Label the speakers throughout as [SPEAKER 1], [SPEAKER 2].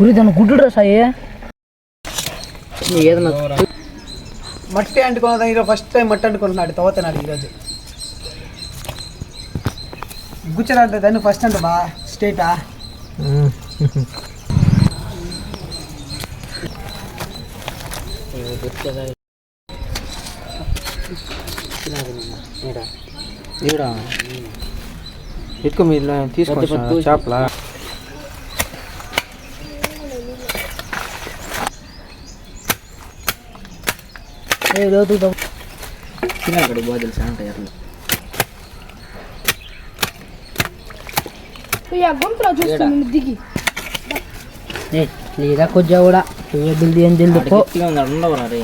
[SPEAKER 1] గురి దాన్ని గుడ్డు సాయి ఏదన్నా
[SPEAKER 2] మట్టి అంటుకున్న ఈరోజు ఫస్ట్ టైం మట్టి అంటుకుంటున్నాడు తవ్వుతున్నాడు ఈరోజు గుచ్చరాడు దాన్ని ఫస్ట్ అంట బా స్టేటా
[SPEAKER 3] ఈడ ఎక్కువ మీరు తీసుకొచ్చిన చేపల
[SPEAKER 1] ఏ లోతు
[SPEAKER 3] తినక్కడ బాగా తెలుసా
[SPEAKER 4] దిగి.
[SPEAKER 1] ఏ లేదా కొద్దిగా కూడా. ఏ బిల్ది ఏం
[SPEAKER 3] అక్కడ ఉండవరా రే.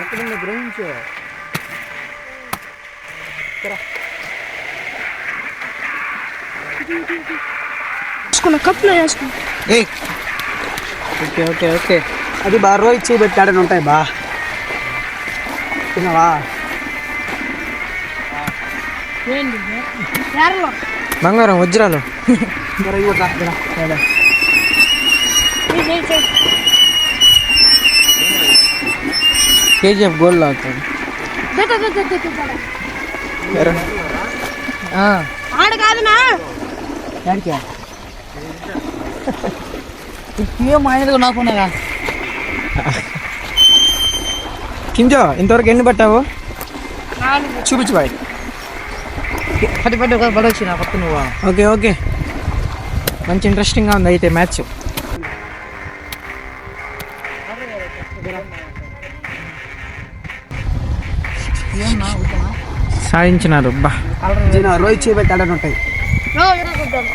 [SPEAKER 2] ఎక్కడుంది గ్రహించు.
[SPEAKER 4] వేసుకున్న కప్పులో వేసుకున్నా.
[SPEAKER 3] Okay okay okay.
[SPEAKER 2] అది బా రోహిత్ చేయబెట్టాడని ఉంటాయి బా. తిన్నావా?
[SPEAKER 3] బంగారం వజ్రాలు. కేజీఎఫ్ గోల్డ్
[SPEAKER 1] ఆయనది నాకున్నాగా
[SPEAKER 3] కింజో ఇంతవరకు ఎన్ని పట్టావు? చూపించు బాయ్.
[SPEAKER 1] పట్టి పట్టి ఒక పడి వచ్చి నా పక్క నువ్వు.
[SPEAKER 3] Okay okay. మంచి ఇంట్రెస్టింగ్గా ఉంది అయితే మ్యాచ్. సాధించినారు. బా.
[SPEAKER 2] జీనా, రోహిత్ చేయబెట్టాడని ఉంటాయి.
[SPEAKER 4] రో ఎర్రగుడ్డలు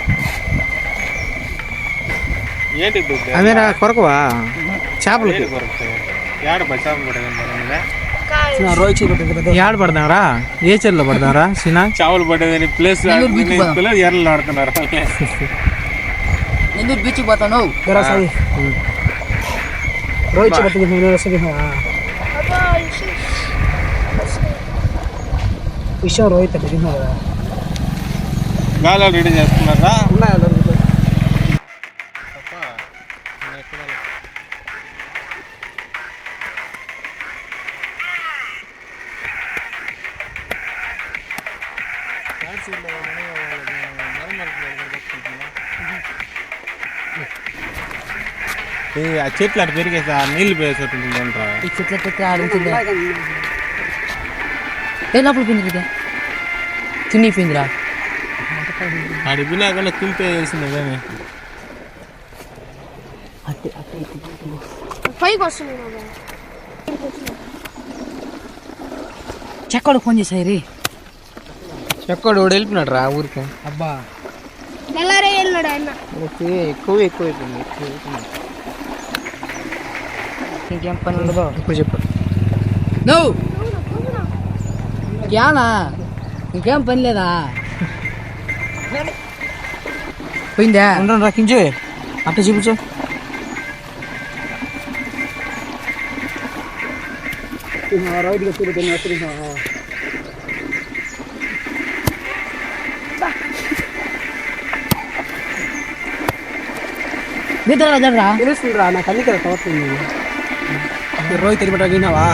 [SPEAKER 3] అదేరా కొరకవా? చేపలకి. ఏడ పడదాంరా ఏ చెల్లో పడదాంరా సినా?
[SPEAKER 5] చావులు పడేదని ప్లేస్ ఎర్రలు ఆడుతున్నారు
[SPEAKER 1] ఎందుకు బీచ్కి పోతాను.
[SPEAKER 2] రోహిత్ విషయం రోహిత్ అంటే తిన్నావా
[SPEAKER 5] గాలాలు రెడీ చేస్తున్నారా
[SPEAKER 2] ఉన్నాయా దొరుకుతాయి
[SPEAKER 5] ఏ, ఆ చెట్లు అటు పెరిగేసి ఆ నీళ్లు పోయేసట్టు అంటారా
[SPEAKER 1] ఈ చెట్ల చెట్ల ఆడుతుంది ఏ లోపల పిండి ఇది తినిపోయిందిరా
[SPEAKER 5] ఆడి వినాయకుండా తుంపే వేసింది కానీ
[SPEAKER 4] పైకి వస్తుంది.
[SPEAKER 1] చెక్కడు ఫోన్ చేసాయి రీ.
[SPEAKER 3] వాడు వెళ్ళిపోయినాడు రా ఊరికి.
[SPEAKER 2] అబ్బా.
[SPEAKER 4] తెల్లారే వెళ్ళినాడు ఆయన.
[SPEAKER 3] ఓకే ఎక్కువ ఎక్కువ అయిపోయింది ఎక్కువ అయిపోయింది.
[SPEAKER 1] ఇంకేం పని ఉండదు
[SPEAKER 3] ఇప్పుడు చెప్పు.
[SPEAKER 1] నువ్వు. క్యానా ఇంకేం పని లేదా పోయిందా
[SPEAKER 3] ఉండండి రా కింజు అట్ట చూపించు
[SPEAKER 2] తిన్నావా రోహిత్ చేయబెట్టిన వస్తున్నావా
[SPEAKER 1] నిద్ర వదలరా
[SPEAKER 2] తెలుస్తుందిరా నాకు అన్ని కదా తవ్వుతుంది రోహిత్ తెలిపెట్టా తిన్నావా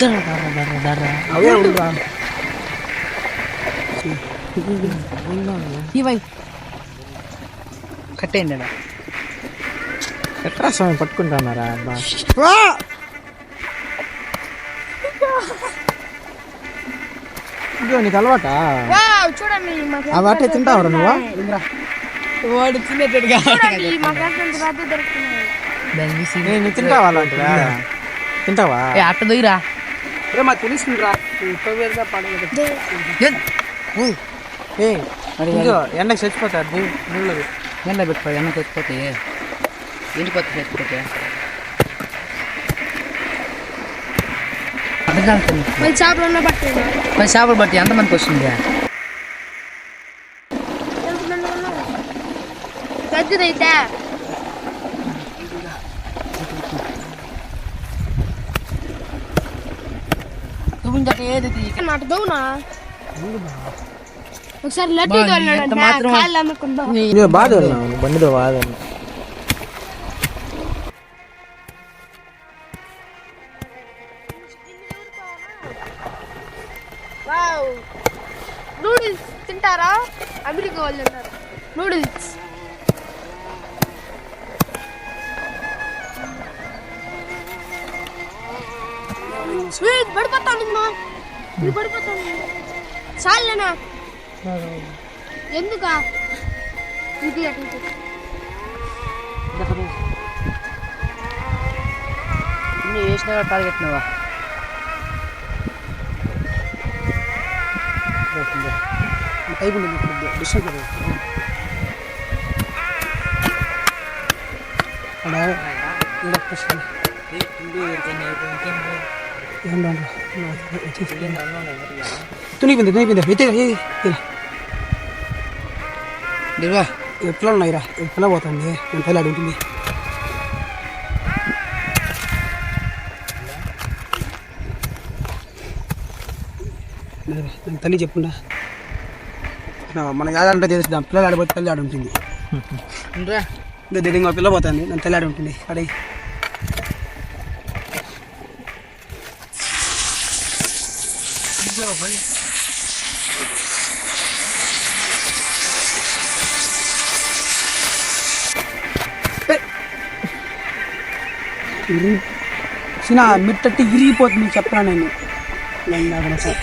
[SPEAKER 1] దర్రా దర్రా దర్రా
[SPEAKER 2] అవే ఉండరా
[SPEAKER 1] ఇవై కట్టేయండి
[SPEAKER 3] ఎట్లా స్వామి పట్టుకుంటున్నారా అబ్బా నీకు అలవాటా
[SPEAKER 4] వావ్, చూడండి మాకు
[SPEAKER 3] అవి అట్టే తింటావరా నువ్వు
[SPEAKER 1] వాడు తినేటట్టుగా
[SPEAKER 3] నువ్వు తింటావా అలాంటివా తింటావా?
[SPEAKER 1] ఏ అట్ట దొయ్యరా.
[SPEAKER 2] రే మాకు తెలుస్తుందిరా ఇప్పుడు వేరుగా పడలేదు
[SPEAKER 1] ఏ,
[SPEAKER 3] ఎండకి చచ్చిపోతారు నీళ్ళు.
[SPEAKER 1] ఎండ పెట్టుకో ఎండ తెచ్చిపోతే అర్థం కాలేదు
[SPEAKER 4] పది చేపలు ఉన్న పట్టండి
[SPEAKER 1] పది చేపలు బట్టి ఎంతమందికి వస్తుంది?
[SPEAKER 4] పెద్దదైతే
[SPEAKER 1] చూపించట ఏది
[SPEAKER 4] నాకు దౌనా ఒకసారి లడ్డు
[SPEAKER 1] బా, ఎంత మాత్రం-
[SPEAKER 4] కాళ్ళు అమ్ముకుందా
[SPEAKER 3] ఇదిగో బాధ ఉన్నావు బండితో బాధ
[SPEAKER 4] వావ్ నూడిల్స్ తింటారా అమెరికా వాళ్ళు తింటారు నూడిల్స్ పడిపోతాను మా ఇది పడిపోతాను చాలేనా ఎందుకా? ఇది అటు ఇటు.
[SPEAKER 1] ఇన్ని వేసినా టార్గెట్నావా
[SPEAKER 2] టైప్ ఉంది మీకు డిస్టర్బ్ కదా అక్కడ ఈడ ప్రశ్న తునిపోయింది తునిపోయింది అయితే ఎట్లా ఉన్నాయిరా ఎట్లా పోతుంది నేను తల్లి అడుగుతుంది నేను తల్లి చెప్పుండా మన యాదంటే తెలుసు పిల్లలు ఆడిపోతే తల్లి ఆడి ఉంటుంది ఇంకో పిల్ల పోతుంది నేను తల్లి ఆడి ఉంటుంది అడే చిన్న మిట్టట్టి విరిగిపోతుంది చెప్పరా నేను నేను నాకు సార్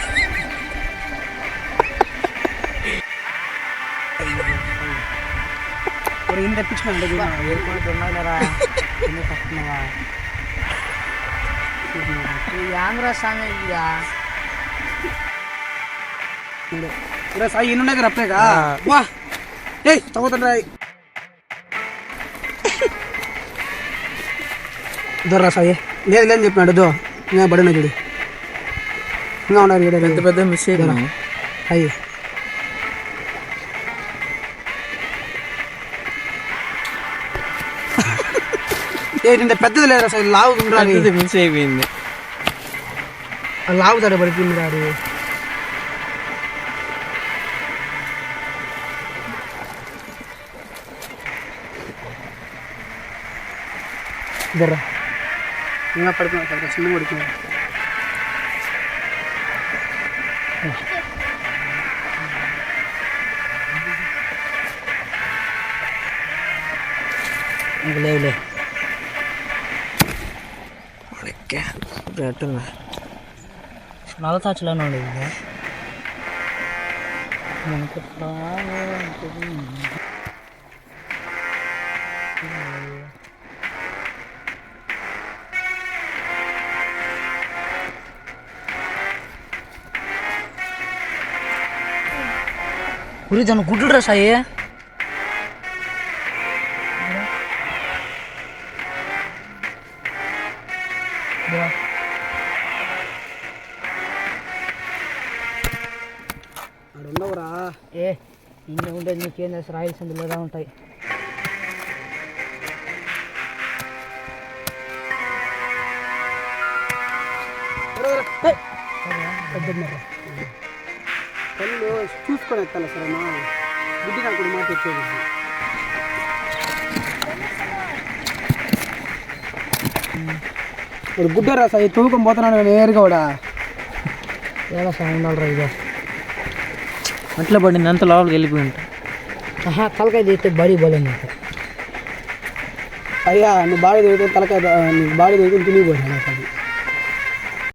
[SPEAKER 2] ఏం తెప్పించుకున్నాడు
[SPEAKER 1] ఆంధ్ర సాంగ్ ఇదా
[SPEAKER 2] ఇరా సాయి ఎన్ని ఉన్నాయి కదా అప్పుడేగా వా ఏయ్ తగ్గుతుండ్రా దొర్రా సాయి లేదు లేదు చెప్పినాడు దో ఇంకా బడిన చూడు ఇంకా ఉన్నారు చూడు
[SPEAKER 3] పెద్ద పెద్ద మిస్ అయిపోయినా
[SPEAKER 2] అయ్యి ఏ నిన్న పెద్దది లేదా సార్ లావు ఉండాలి
[SPEAKER 3] పెద్దది మిస్ అయిపోయింది
[SPEAKER 2] അള്ളാഹു തടപെടുത്തിണ്ടാറ് ഇതറ നിങ്ങൾ പഠിക്കണം ചിഹ്നം പഠിക്കണം ല്ലേ ഉണക്കാൻ
[SPEAKER 1] കേട്ടുന്ന లేవులే
[SPEAKER 3] ఎట్టున్నా
[SPEAKER 1] నల్లతాచులోనే ఉండేది ఇది. ఉరి దాని గుడ్డు రా సాయి ఇంత ఉండేది నీకేం చేస్తారు రాయలసీమలో ఎలా ఉంటాయి?
[SPEAKER 2] కళ్ళు చూసుకొని ఎత్తాలి సరేనా గుడ్డి నాకు మాట వచ్చేది. ఇప్పుడు గుడ్డరా సార్ తూకం పోతున్నాడు నేరుగా కూడా
[SPEAKER 1] ఎలా సాయి ఉండాలి రా ఇదే
[SPEAKER 3] అట్లా పడింది అంత లోపలికి వెళ్ళిపోయి ఉంటా
[SPEAKER 1] ఆహా తలకాయ తీస్తే బడి బలం నీకు
[SPEAKER 2] అయ్యా నువ్వు బాడీ దిగితే తలకాయ నీ బాడీ దిగితే తినిగిపోయినా